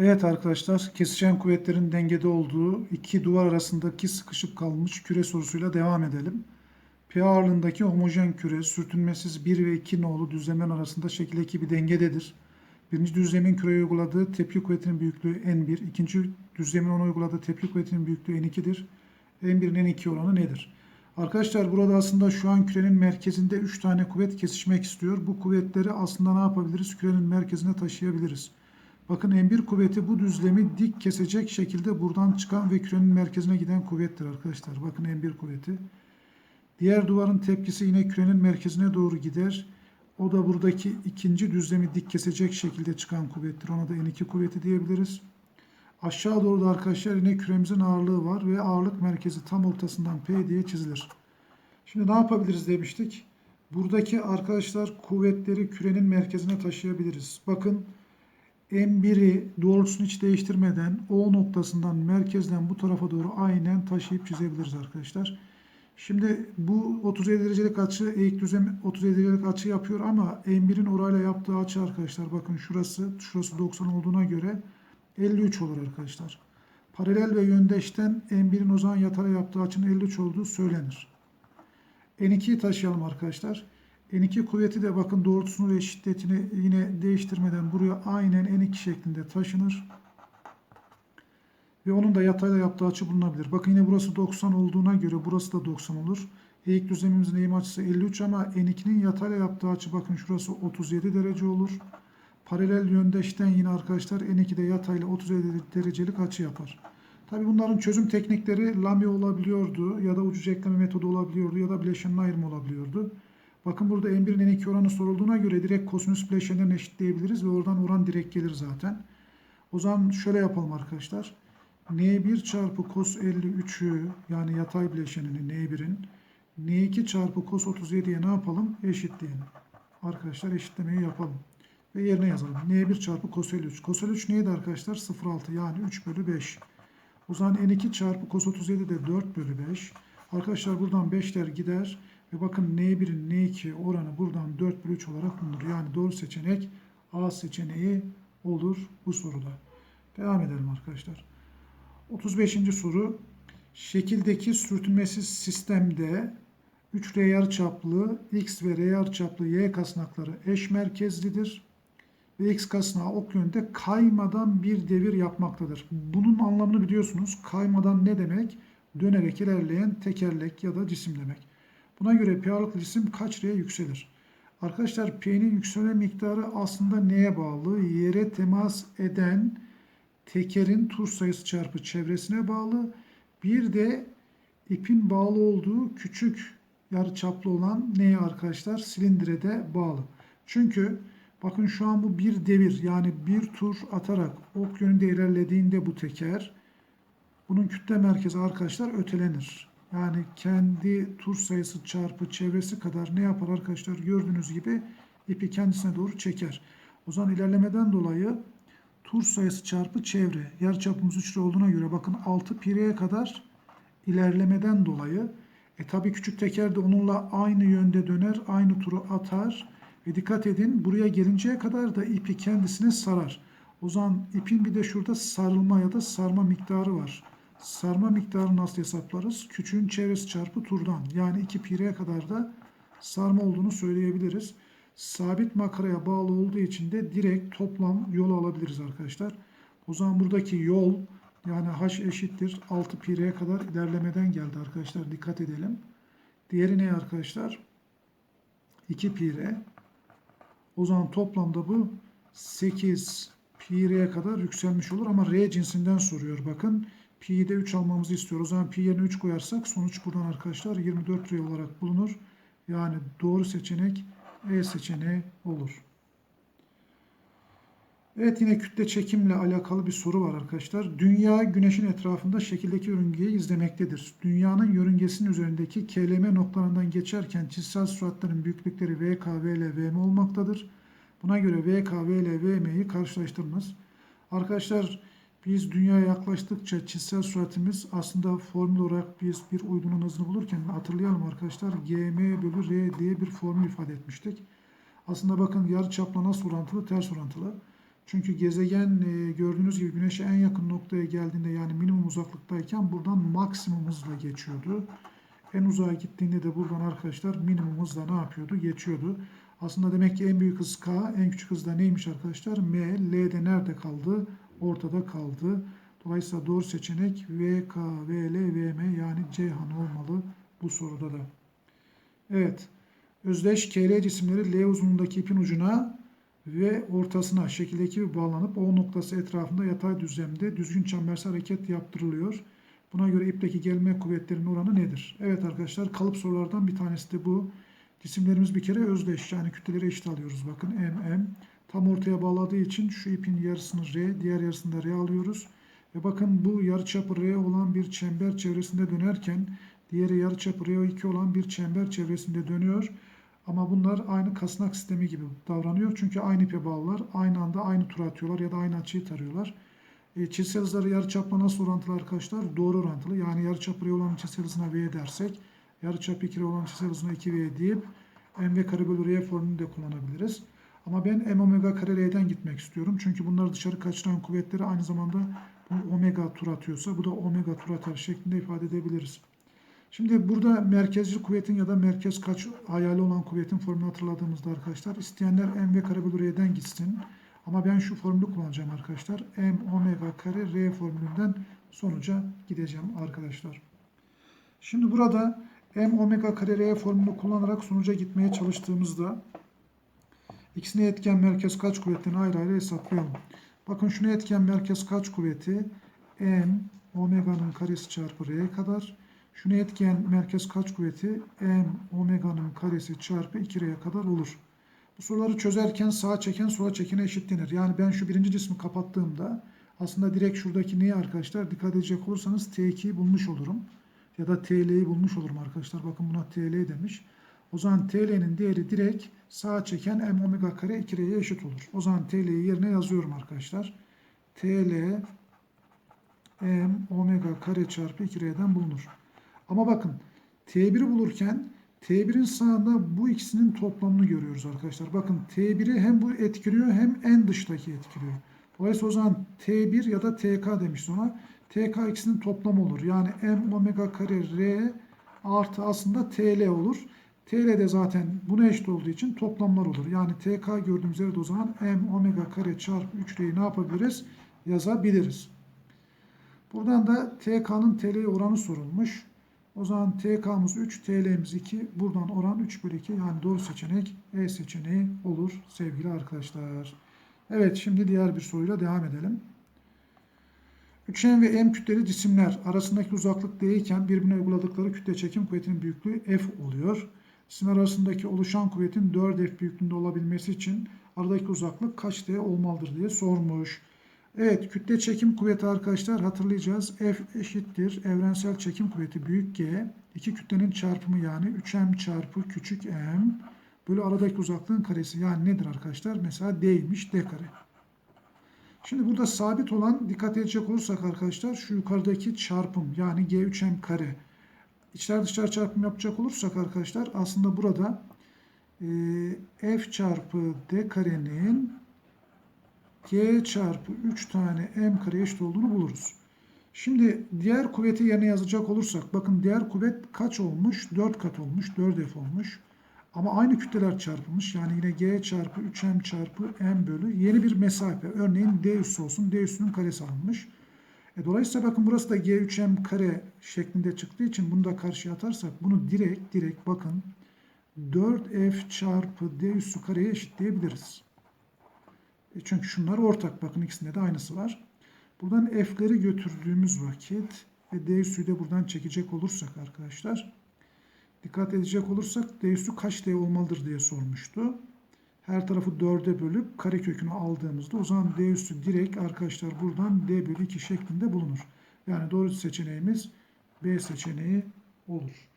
Evet arkadaşlar, kesişen kuvvetlerin dengede olduğu iki duvar arasındaki sıkışıp kalmış küre sorusuyla devam edelim. P ağırlığındaki homojen küre sürtünmesiz 1 ve 2 nolu düzlemen arasında şekildeki bir dengededir. Birinci düzlemin küreye uyguladığı tepki kuvvetinin büyüklüğü N1, ikinci düzlemin ona uyguladığı tepki kuvvetinin büyüklüğü N2'dir. N1'in N2 oranı nedir? Arkadaşlar burada aslında şu an kürenin merkezinde 3 tane kuvvet kesişmek istiyor. Bu kuvvetleri aslında ne yapabiliriz? Kürenin merkezine taşıyabiliriz. Bakın M1 kuvveti bu düzlemi dik kesecek şekilde buradan çıkan ve kürenin merkezine giden kuvvettir arkadaşlar. Bakın M1 kuvveti. Diğer duvarın tepkisi yine kürenin merkezine doğru gider. O da buradaki ikinci düzlemi dik kesecek şekilde çıkan kuvvettir. Ona da N2 kuvveti diyebiliriz. Aşağı doğru da arkadaşlar yine küremizin ağırlığı var ve ağırlık merkezi tam ortasından P diye çizilir. Şimdi ne yapabiliriz demiştik. Buradaki arkadaşlar kuvvetleri kürenin merkezine taşıyabiliriz. Bakın M1'i doğrultusunu hiç değiştirmeden O noktasından merkezden bu tarafa doğru aynen taşıyıp çizebiliriz arkadaşlar. Şimdi bu 37 derecelik açı eğik düzlem 37 derecelik açı yapıyor ama M1'in orayla yaptığı açı arkadaşlar bakın şurası şurası 90 olduğuna göre 53 olur arkadaşlar. Paralel ve yöndeşten M1'in o zaman yatay yaptığı açının 53 olduğu söylenir. N2'yi taşıyalım arkadaşlar. N2 kuvveti de bakın doğrultusunu ve şiddetini yine değiştirmeden buraya aynen N2 şeklinde taşınır. Ve onun da yatayla yaptığı açı bulunabilir. Bakın yine burası 90 olduğuna göre burası da 90 olur. Eğik düzlemimizin eğim açısı 53 ama N2'nin yatayla yaptığı açı bakın şurası 37 derece olur. Paralel yöndeşten yine arkadaşlar N2'de yatayla 37 derecelik açı yapar. Tabi bunların çözüm teknikleri lami olabiliyordu ya da ucuca ekleme metodu olabiliyordu ya da bileşenin ayrımı olabiliyordu. Bakın burada M1'in N2 oranı sorulduğuna göre direkt kosinüs bileşenlerini eşitleyebiliriz ve oradan oran direkt gelir zaten. O zaman şöyle yapalım arkadaşlar. N1 çarpı cos 53'ü yani yatay bileşenini N1'in N2 çarpı cos 37'ye ne yapalım? Eşitleyelim. Arkadaşlar eşitlemeyi yapalım. Ve yerine yazalım. N1 çarpı cos 53. Cos 53 neydi arkadaşlar? 0,6 yani 3 bölü 5. O zaman N2 çarpı cos 37 de 4 bölü 5. Arkadaşlar buradan 5'ler gider. Ve bakın N1'in N2 oranı buradan 4 bölü 3 olarak bulunur. Yani doğru seçenek A seçeneği olur bu soruda. Devam edelim arkadaşlar. 35. soru. Şekildeki sürtünmesiz sistemde 3R yarıçaplı X ve R yarıçaplı Y kasnakları eş merkezlidir. Ve X kasnağı ok yönde kaymadan bir devir yapmaktadır. Bunun anlamını biliyorsunuz. Kaymadan ne demek? Dönerek ilerleyen tekerlek ya da cisim demek. Buna göre P ağırlıklı cisim kaç R'ye yükselir? Arkadaşlar P'nin yükselme miktarı aslında neye bağlı? Yere temas eden tekerin tur sayısı çarpı çevresine bağlı. Bir de ipin bağlı olduğu küçük yarıçaplı olan neye arkadaşlar? Silindire de bağlı. Çünkü bakın şu an bu bir devir yani bir tur atarak ok yönünde ilerlediğinde bu teker bunun kütle merkezi arkadaşlar ötelenir. Yani kendi tur sayısı çarpı çevresi kadar ne yapar arkadaşlar? Gördüğünüz gibi ipi kendisine doğru çeker. O zaman ilerlemeden dolayı tur sayısı çarpı çevre. Yarıçapımız 3 lira olduğuna göre bakın 6 pireye kadar ilerlemeden dolayı e tabi küçük teker de onunla aynı yönde döner, aynı turu atar. Ve dikkat edin buraya gelinceye kadar da ipi kendisine sarar. O zaman ipin bir de şurada sarılma ya da sarma miktarı var. Sarma miktarını nasıl hesaplarız? Küçüğün çevresi çarpı turdan. Yani 2 pireye kadar da sarma olduğunu söyleyebiliriz. Sabit makaraya bağlı olduğu için de direkt toplam yolu alabiliriz arkadaşlar. O zaman buradaki yol yani h eşittir 6 pireye kadar ilerlemeden geldi arkadaşlar. Dikkat edelim. Diğeri ne arkadaşlar? 2 pire. O zaman toplamda bu 8 pireye kadar yükselmiş olur ama R cinsinden soruyor. Bakın pi'yi de 3 almamızı istiyor. O zaman pi yerine 3 koyarsak sonuç buradan arkadaşlar 24 R olarak bulunur. Yani doğru seçenek E seçeneği olur. Evet yine kütle çekimle alakalı bir soru var arkadaşlar. Dünya güneşin etrafında şekildeki yörüngeyi izlemektedir. Dünyanın yörüngesinin üzerindeki KLM noktalarından geçerken çizsel süratlerin büyüklükleri VK, VL, VM olmaktadır. Buna göre VK, VL, VM'yi karşılaştırınız. Arkadaşlar biz dünyaya yaklaştıkça çizsel süratimiz aslında formül olarak biz bir uydunun hızını bulurken hatırlayalım arkadaşlar gm bölü r diye bir formül ifade etmiştik. Aslında bakın yarı çapla nasıl orantılı? Ters orantılı. Çünkü gezegen e, gördüğünüz gibi Güneş'e en yakın noktaya geldiğinde yani minimum uzaklıktayken buradan maksimum hızla geçiyordu. En uzağa gittiğinde de buradan arkadaşlar minimum hızla ne yapıyordu? Geçiyordu. Aslında demek ki en büyük hız K, en küçük hız da neymiş arkadaşlar? M, L de nerede kaldı? Ortada kaldı. Dolayısıyla doğru seçenek V, K, V, L, V, M yani Ceyhan olmalı bu soruda da. Evet. Özdeş KL cisimleri L uzunluğundaki ipin ucuna ve ortasına şekildeki gibi bağlanıp O noktası etrafında yatay düzlemde düzgün çembersel hareket yaptırılıyor. Buna göre ipteki gelme kuvvetlerinin oranı nedir? Evet arkadaşlar kalıp sorulardan bir tanesi de bu. Cisimlerimiz bir kere özdeş yani kütleleri eşit alıyoruz. Bakın M, M. Tam ortaya bağladığı için şu ipin yarısını R, diğer yarısını da R alıyoruz. Ve bakın bu yarıçapı R olan bir çember çevresinde dönerken diğeri yarıçapı R2 olan bir çember çevresinde dönüyor. Ama bunlar aynı kasnak sistemi gibi davranıyor. Çünkü aynı ipe bağlılar. Aynı anda aynı tur atıyorlar ya da aynı açıyı tarıyorlar. E, çizsel hızları yarıçapla nasıl orantılı arkadaşlar? Doğru orantılı. Yani yarıçapı R olan çizsel hızına V dersek yarıçapı 2 R olan çizsel hızına 2V deyip mv kare bölü R formülünü de kullanabiliriz. Ama ben m omega kare R'den gitmek istiyorum. Çünkü bunlar dışarı kaçıran kuvvetleri aynı zamanda bu omega tur atıyorsa bu da omega tur atar şeklinde ifade edebiliriz. Şimdi burada merkezci kuvvetin ya da merkez kaç hayali olan kuvvetin formülünü hatırladığımızda arkadaşlar isteyenler m v kare bölü r'den gitsin. Ama ben şu formülü kullanacağım arkadaşlar. m omega kare r formülünden sonuca gideceğim arkadaşlar. Şimdi burada m omega kare r formülünü kullanarak sonuca gitmeye çalıştığımızda ikisine etken merkez kaç kuvvetini ayrı ayrı hesaplayalım. Bakın şuna etken merkez kaç kuvveti m omega'nın karesi çarpı r kadar. Şuna etken merkez kaç kuvveti? M omega'nın karesi çarpı 2R'ye kadar olur. Bu soruları çözerken sağa çeken sola çekene eşitlenir. Yani ben şu birinci cismi kapattığımda aslında direkt şuradaki neyi arkadaşlar dikkat edecek olursanız T2'yi bulmuş olurum. Ya da TL'yi bulmuş olurum arkadaşlar. Bakın buna TL demiş. O zaman TL'nin değeri direkt sağa çeken M omega kare 2R'ye eşit olur. O zaman TL'yi yerine yazıyorum arkadaşlar. TL M omega kare çarpı 2R'den bulunur. Ama bakın T1'i bulurken T1'in sağında bu ikisinin toplamını görüyoruz arkadaşlar. Bakın T1'i hem bu etkiliyor hem en dıştaki etkiliyor. Dolayısıyla o zaman T1 ya da TK demiş ona. TK ikisinin toplamı olur. Yani M omega kare R artı aslında TL olur. TL de zaten buna eşit olduğu için toplamlar olur. Yani TK gördüğümüz yerde o zaman M omega kare çarpı 3R'yi ne yapabiliriz? Yazabiliriz. Buradan da TK'nın TL'ye oranı sorulmuş. O zaman TK'mız 3, TL'miz 2. Buradan oran 3 bölü 2. Yani doğru seçenek E seçeneği olur sevgili arkadaşlar. Evet şimdi diğer bir soruyla devam edelim. Üçgen ve M kütleli cisimler arasındaki uzaklık D iken birbirine uyguladıkları kütle çekim kuvvetinin büyüklüğü F oluyor. Cisimler arasındaki oluşan kuvvetin 4F büyüklüğünde olabilmesi için aradaki uzaklık kaç D olmalıdır diye sormuş. Evet kütle çekim kuvveti arkadaşlar hatırlayacağız. F eşittir evrensel çekim kuvveti büyük G. İki kütlenin çarpımı yani 3M çarpı küçük M bölü aradaki uzaklığın karesi. Yani nedir arkadaşlar? Mesela D'ymiş D kare. Şimdi burada sabit olan dikkat edecek olursak arkadaşlar şu yukarıdaki çarpım yani G3M kare. İçler dışlar çarpım yapacak olursak arkadaşlar aslında burada e, F çarpı D karenin G çarpı 3 tane M kare eşit olduğunu buluruz. Şimdi diğer kuvveti yerine yazacak olursak bakın diğer kuvvet kaç olmuş? 4 kat olmuş. 4F olmuş. Ama aynı kütleler çarpılmış. Yani yine G çarpı 3M çarpı M bölü yeni bir mesafe. Örneğin D üssü olsun. D üssünün karesi alınmış. E dolayısıyla bakın burası da G3M kare şeklinde çıktığı için bunu da karşıya atarsak bunu direkt direkt bakın 4F çarpı D üssü kareye eşitleyebiliriz. E çünkü şunlar ortak. Bakın ikisinde de aynısı var. Buradan f'leri götürdüğümüz vakit ve d üssüyü de buradan çekecek olursak arkadaşlar dikkat edecek olursak d üssü kaç d olmalıdır diye sormuştu. Her tarafı 4'e bölüp kare kökünü aldığımızda o zaman d üssü direkt arkadaşlar buradan d bölü 2 şeklinde bulunur. Yani doğru seçeneğimiz B seçeneği olur.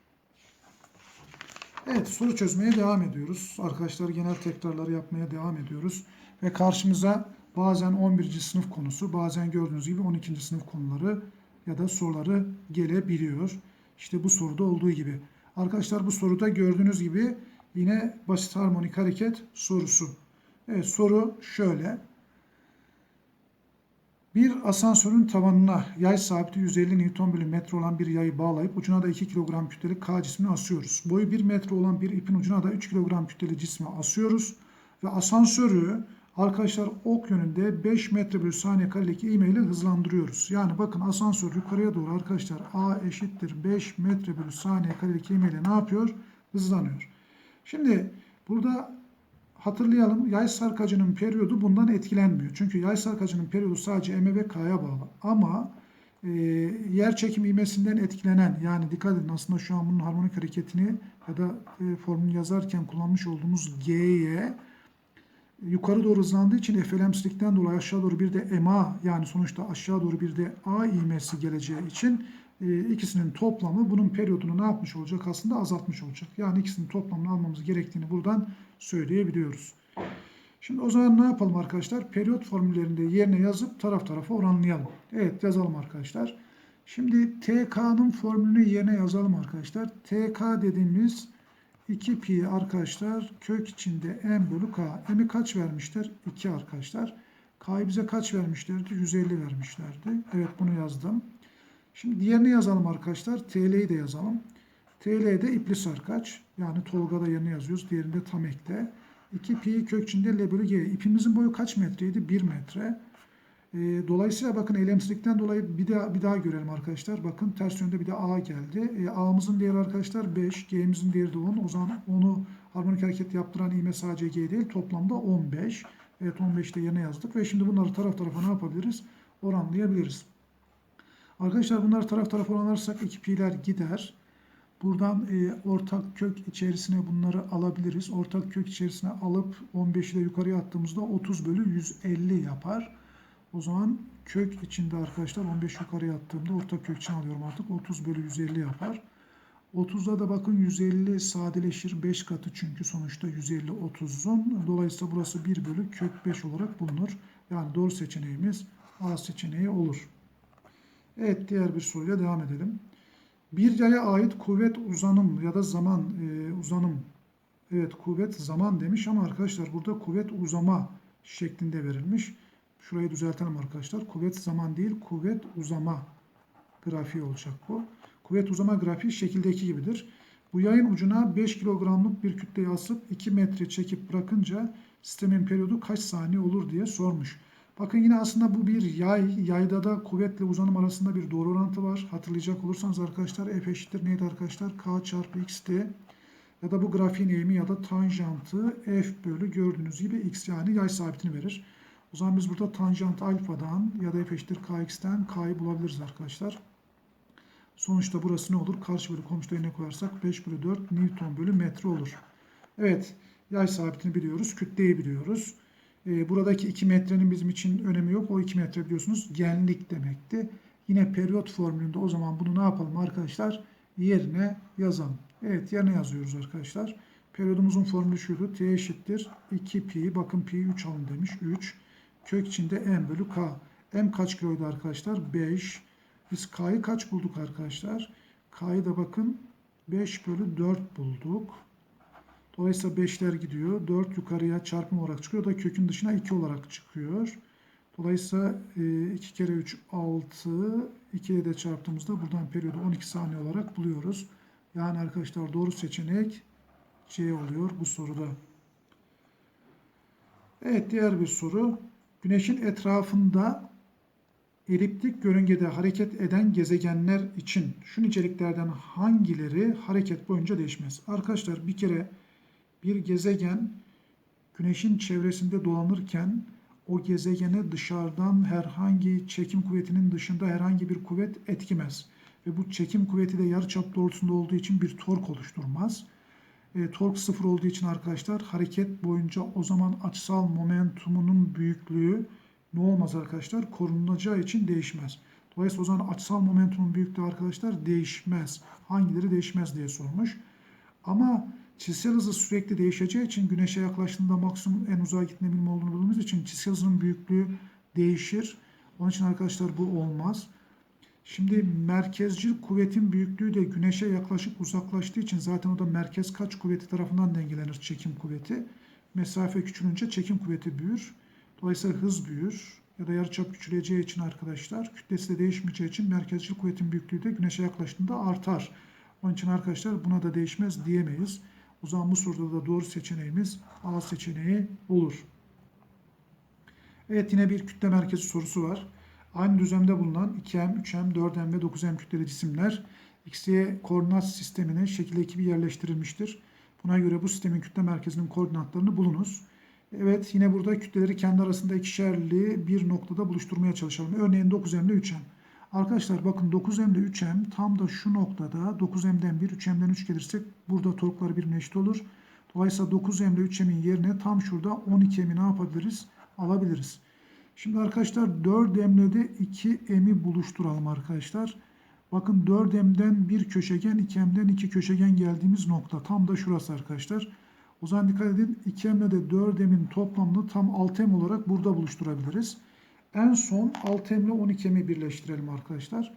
Evet soru çözmeye devam ediyoruz. Arkadaşlar genel tekrarları yapmaya devam ediyoruz. Ve karşımıza bazen 11. sınıf konusu, bazen gördüğünüz gibi 12. sınıf konuları ya da soruları gelebiliyor. İşte bu soruda olduğu gibi. Arkadaşlar bu soruda gördüğünüz gibi yine basit harmonik hareket sorusu. Evet soru şöyle. Bir asansörün tavanına yay sabiti 150 Newton bölü metre olan bir yayı bağlayıp ucuna da 2 kilogram kütleli K cismini asıyoruz. Boyu 1 metre olan bir ipin ucuna da 3 kilogram kütleli cismi asıyoruz. Ve asansörü arkadaşlar ok yönünde 5 metre bölü saniye karelik ivme ile hızlandırıyoruz. Yani bakın asansör yukarıya doğru arkadaşlar A eşittir 5 metre bölü saniye karelik ivme ile ne yapıyor? Hızlanıyor. Şimdi burada hatırlayalım yay sarkacının periyodu bundan etkilenmiyor. Çünkü yay sarkacının periyodu sadece M ve K'ya bağlı. Ama e, yer çekim ivmesinden etkilenen yani dikkat edin aslında şu an bunun harmonik hareketini ya da e, formülü yazarken kullanmış olduğumuz G'ye yukarı doğru hızlandığı için efelemsizlikten dolayı aşağı doğru bir de MA yani sonuçta aşağı doğru bir de A ivmesi geleceği için e, ikisinin toplamı bunun periyodunu ne yapmış olacak? Aslında azaltmış olacak. Yani ikisinin toplamını almamız gerektiğini buradan söyleyebiliyoruz. Şimdi o zaman ne yapalım arkadaşlar? Periyot formüllerinde yerine yazıp taraf tarafa oranlayalım. Evet yazalım arkadaşlar. Şimdi TK'nın formülünü yerine yazalım arkadaşlar. TK dediğimiz 2 pi arkadaşlar kök içinde m bölü k. M'i kaç vermişler? 2 arkadaşlar. K'yı bize kaç vermişlerdi? 150 vermişlerdi. Evet bunu yazdım. Şimdi diğerini yazalım arkadaşlar. TL'yi de yazalım. TL'de ipli sarkaç. Yani Tolga'da yerine yazıyoruz. Diğerinde tam ekle. 2 pi kök içinde L bölü G. İpimizin boyu kaç metreydi? 1 metre. E, dolayısıyla bakın eylemsizlikten dolayı bir daha bir daha görelim arkadaşlar. Bakın ters yönde bir de A geldi. E, A'mızın değeri arkadaşlar 5, G'mizin değeri de 10. O zaman onu harmonik hareket yaptıran ivme sadece G değil. Toplamda 15. Evet 15 de yerine yazdık ve şimdi bunları taraf tarafa ne yapabiliriz? Oranlayabiliriz. Arkadaşlar bunları taraf tarafa oranlarsak 2 pi'ler gider. Buradan e, ortak kök içerisine bunları alabiliriz. Ortak kök içerisine alıp 15'i de yukarıya attığımızda 30 bölü 150 yapar. O zaman kök içinde arkadaşlar 15 yukarıya attığımda ortak kök için alıyorum artık. 30 bölü 150 yapar. 30'da da bakın 150 sadeleşir. 5 katı çünkü sonuçta 150 30'un. Dolayısıyla burası 1 bölü kök 5 olarak bulunur. Yani doğru seçeneğimiz A seçeneği olur. Evet diğer bir soruya devam edelim. Bir yaya ait kuvvet uzanım ya da zaman e, uzanım. Evet kuvvet zaman demiş ama arkadaşlar burada kuvvet uzama şeklinde verilmiş. Şurayı düzeltelim arkadaşlar. Kuvvet zaman değil kuvvet uzama grafiği olacak bu. Kuvvet uzama grafiği şekildeki gibidir. Bu yayın ucuna 5 kilogramlık bir kütleyi asıp 2 metre çekip bırakınca sistemin periyodu kaç saniye olur diye sormuş. Bakın yine aslında bu bir yay. Yayda da kuvvetle uzanım arasında bir doğru orantı var. Hatırlayacak olursanız arkadaşlar F eşittir neydi arkadaşlar? K çarpı x'ti. Ya da bu grafiğin eğimi ya da tanjantı F bölü gördüğünüz gibi x yani yay sabitini verir. O zaman biz burada tanjant alfadan ya da F eşittir kx'ten k'yı bulabiliriz arkadaşlar. Sonuçta burası ne olur? Karşı bölü komşuda yerine koyarsak 5 bölü 4 Newton bölü metre olur. Evet yay sabitini biliyoruz. Kütleyi biliyoruz. E, buradaki 2 metrenin bizim için önemi yok. O 2 metre biliyorsunuz genlik demekti. Yine periyot formülünde o zaman bunu ne yapalım arkadaşlar? Yerine yazalım. Evet yerine yazıyoruz arkadaşlar. Periyodumuzun formülü şuydu. T eşittir 2 pi. Bakın pi 3 alın demiş. 3. Kök içinde m bölü k. m kaç kiloydu arkadaşlar? 5. Biz k'yı kaç bulduk arkadaşlar? K'yı da bakın 5 bölü 4 bulduk. Dolayısıyla 5'ler gidiyor. 4 yukarıya çarpım olarak çıkıyor. Da kökün dışına 2 olarak çıkıyor. Dolayısıyla 2 kere 3 6. 2 ile de çarptığımızda buradan periyodu 12 saniye olarak buluyoruz. Yani arkadaşlar doğru seçenek C oluyor bu soruda. Evet diğer bir soru. Güneşin etrafında eliptik yörüngede hareket eden gezegenler için şu niceliklerden hangileri hareket boyunca değişmez? Arkadaşlar bir kere bir gezegen güneşin çevresinde dolanırken o gezegene dışarıdan herhangi çekim kuvvetinin dışında herhangi bir kuvvet etkimez. Ve bu çekim kuvveti de yarıçap doğrultusunda olduğu için bir tork oluşturmaz. E, tork sıfır olduğu için arkadaşlar hareket boyunca o zaman açısal momentumunun büyüklüğü ne olmaz arkadaşlar? Korunacağı için değişmez. Dolayısıyla o zaman açısal momentumun büyüklüğü arkadaşlar değişmez. Hangileri değişmez diye sormuş. Ama çizgisel hızı sürekli değişeceği için güneşe yaklaştığında maksimum en uzağa gitme olduğunu bildiğimiz için çizgisel hızının büyüklüğü değişir. Onun için arkadaşlar bu olmaz. Şimdi merkezcil kuvvetin büyüklüğü de güneşe yaklaşıp uzaklaştığı için zaten o da merkez kaç kuvveti tarafından dengelenir çekim kuvveti. Mesafe küçülünce çekim kuvveti büyür. Dolayısıyla hız büyür. ya da yarıçap küçüleceği için arkadaşlar kütlesi de değişmeyeceği için merkezcil kuvvetin büyüklüğü de güneşe yaklaştığında artar. Onun için arkadaşlar buna da değişmez diyemeyiz. O zaman bu soruda da doğru seçeneğimiz A seçeneği olur. Evet yine bir kütle merkezi sorusu var. Aynı düzlemde bulunan 2M, 3M, 4M ve 9M kütleli cisimler XY koordinat sistemine şekil ekibi yerleştirilmiştir. Buna göre bu sistemin kütle merkezinin koordinatlarını bulunuz. Evet yine burada kütleleri kendi arasında ikişerli bir noktada buluşturmaya çalışalım. Örneğin 9M ile 3M. Arkadaşlar bakın 9M ile 3M tam da şu noktada 9M'den 1, 3M'den 3 gelirsek burada torklar birbirine olur. Dolayısıyla 9M ile 3M'in yerine tam şurada 12M'i ne yapabiliriz? Alabiliriz. Şimdi arkadaşlar 4M'le de 2M'i buluşturalım arkadaşlar. Bakın 4M'den bir köşegen, 2M'den iki köşegen geldiğimiz nokta. Tam da şurası arkadaşlar. O zaman dikkat edin 2M'le de 4M'in toplamını tam 6M olarak burada buluşturabiliriz. En son 6M ile 12M'i birleştirelim arkadaşlar.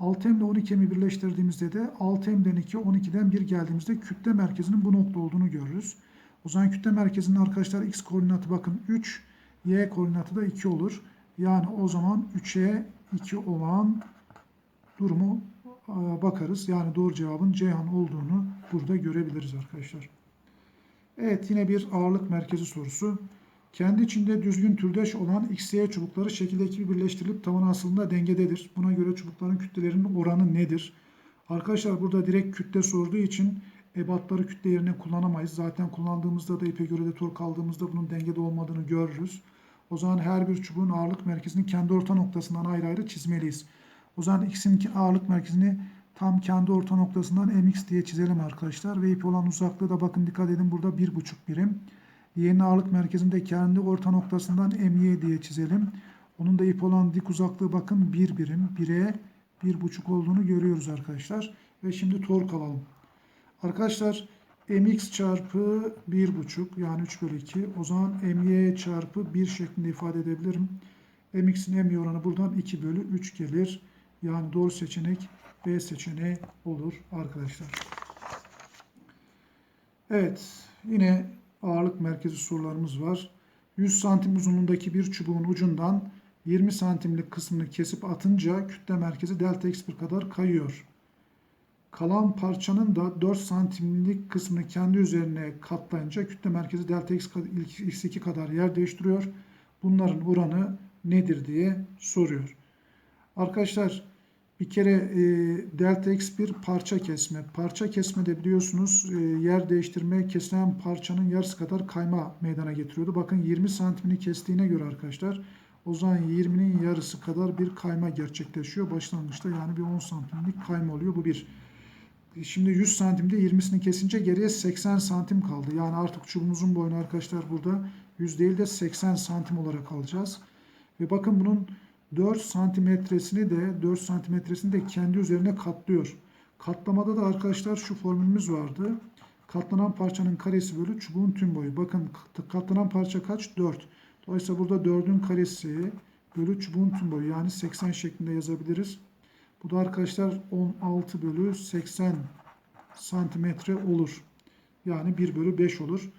6M ile 12M'i birleştirdiğimizde de 6M'den 2, 12'den 1 geldiğimizde kütle merkezinin bu nokta olduğunu görürüz. O zaman kütle merkezinin arkadaşlar x koordinatı bakın 3, y koordinatı da 2 olur. Yani o zaman 3'e 2 olan durumu e, bakarız. Yani doğru cevabın Ceyhan olduğunu burada görebiliriz arkadaşlar. Evet yine bir ağırlık merkezi sorusu. Kendi içinde düzgün türdeş olan XY çubukları şekildeki gibi birleştirilip tavan aslında dengededir. Buna göre çubukların kütlelerinin oranı nedir? Arkadaşlar burada direkt kütle sorduğu için ebatları kütle yerine kullanamayız. Zaten kullandığımızda da ipe göre de tork aldığımızda bunun dengede olmadığını görürüz. O zaman her bir çubuğun ağırlık merkezini kendi orta noktasından ayrı ayrı çizmeliyiz. O zaman x'in ağırlık merkezini tam kendi orta noktasından mx diye çizelim arkadaşlar. Ve ip olan uzaklığı da bakın dikkat edin burada 1,5 birim. Y'nin ağırlık merkezinde kendi orta noktasından my diye çizelim. Onun da ip olan dik uzaklığı bakın 1 birim. 1'e 1,5 olduğunu görüyoruz arkadaşlar. Ve şimdi tork alalım. Arkadaşlar mx çarpı 1,5 yani 3 bölü 2. O zaman my çarpı 1 şeklinde ifade edebilirim. mx'in my oranı buradan 2 bölü 3 gelir. Yani doğru seçenek B seçeneği olur arkadaşlar. Evet yine ağırlık merkezi sorularımız var. 100 santim uzunluğundaki bir çubuğun ucundan 20 santimlik kısmını kesip atınca kütle merkezi delta x1 kadar kayıyor. Kalan parçanın da 4 santimlik kısmını kendi üzerine katlayınca kütle merkezi delta x, x2 kadar yer değiştiriyor. Bunların oranı nedir diye soruyor. Arkadaşlar bir kere e, delta x bir parça kesme. Parça kesme de biliyorsunuz e, yer değiştirme kesilen parçanın yarısı kadar kayma meydana getiriyordu. Bakın 20 santimini kestiğine göre arkadaşlar o zaman 20'nin yarısı kadar bir kayma gerçekleşiyor. Başlangıçta yani bir 10 santimlik kayma oluyor. Bu bir. Şimdi 100 santimde 20'sini kesince geriye 80 santim kaldı. Yani artık çubuğumuzun boyunu arkadaşlar burada 100 değil de 80 santim olarak alacağız. Ve bakın bunun 4 santimetresini de 4 santimetresini de kendi üzerine katlıyor. Katlamada da arkadaşlar şu formülümüz vardı. Katlanan parçanın karesi bölü çubuğun tüm boyu. Bakın katlanan parça kaç? 4. Dolayısıyla burada 4'ün karesi bölü çubuğun tüm boyu. Yani 80 şeklinde yazabiliriz. Bu da arkadaşlar 16 bölü 80 santimetre olur. Yani 1 bölü 5 olur.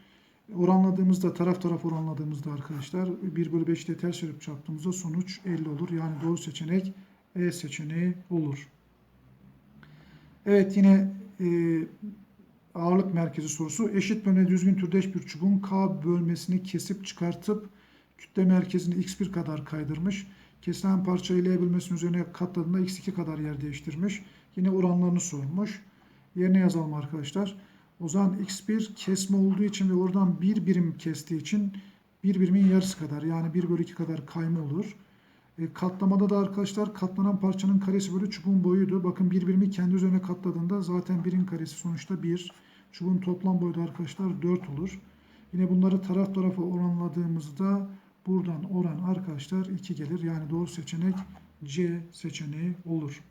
Oranladığımızda taraf taraf oranladığımızda arkadaşlar 1 bölü 5 ile ters çarpıp çarptığımızda sonuç 50 olur. Yani doğru seçenek E seçeneği olur. Evet yine e, ağırlık merkezi sorusu. Eşit bölme düzgün türdeş bir çubuğun K bölmesini kesip çıkartıp kütle merkezini x1 kadar kaydırmış. Kesilen parçayı L bölmesinin üzerine katladığında x2 kadar yer değiştirmiş. Yine oranlarını sormuş. Yerine yazalım arkadaşlar. O zaman x1 kesme olduğu için ve oradan bir birim kestiği için bir birimin yarısı kadar yani 1 bölü 2 kadar kayma olur. E, katlamada da arkadaşlar katlanan parçanın karesi bölü çubuğun boyuydu. Bakın bir birimi kendi üzerine katladığında zaten birin karesi sonuçta 1. Çubuğun toplam boyu da arkadaşlar 4 olur. Yine bunları taraf tarafa oranladığımızda buradan oran arkadaşlar 2 gelir. Yani doğru seçenek C seçeneği olur.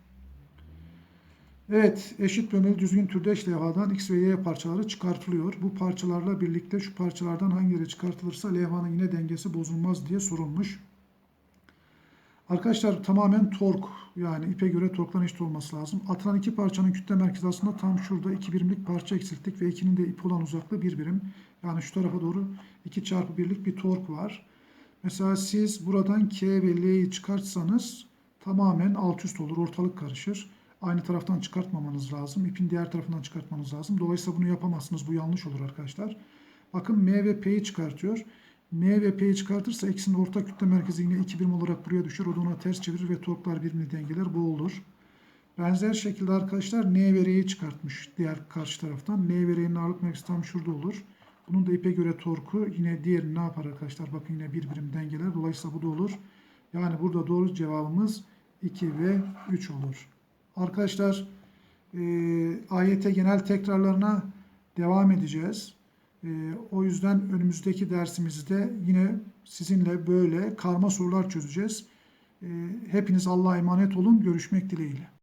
Evet, eşit bölmeli düzgün türdeş levhadan X ve Y parçaları çıkartılıyor. Bu parçalarla birlikte şu parçalardan hangileri çıkartılırsa levhanın yine dengesi bozulmaz diye sorulmuş. Arkadaşlar tamamen tork yani ipe göre torktan eşit olması lazım. Atılan iki parçanın kütle merkezi aslında tam şurada iki birimlik parça eksilttik ve ikinin de ip olan uzaklığı bir birim. Yani şu tarafa doğru 2 çarpı birlik bir tork var. Mesela siz buradan K ve L'yi çıkartsanız tamamen alt üst olur, ortalık karışır. Aynı taraftan çıkartmamanız lazım. İpin diğer tarafından çıkartmanız lazım. Dolayısıyla bunu yapamazsınız. Bu yanlış olur arkadaşlar. Bakın M ve P'yi çıkartıyor. M ve P'yi çıkartırsa ikisinin ortak kütle merkezi yine iki birim olarak buraya düşer. O da ona ters çevirir ve torklar birbirini dengeler. Bu olur. Benzer şekilde arkadaşlar N ve R'yi çıkartmış diğer karşı taraftan. N ve R'nin ağırlık merkezi tam şurada olur. Bunun da ipe göre torku yine diğerini ne yapar arkadaşlar? Bakın yine bir birim dengeler. Dolayısıyla bu da olur. Yani burada doğru cevabımız 2 ve 3 olur. Arkadaşlar e, AYT genel tekrarlarına devam edeceğiz. E, o yüzden önümüzdeki dersimizde yine sizinle böyle karma sorular çözeceğiz. E, hepiniz Allah'a emanet olun. Görüşmek dileğiyle.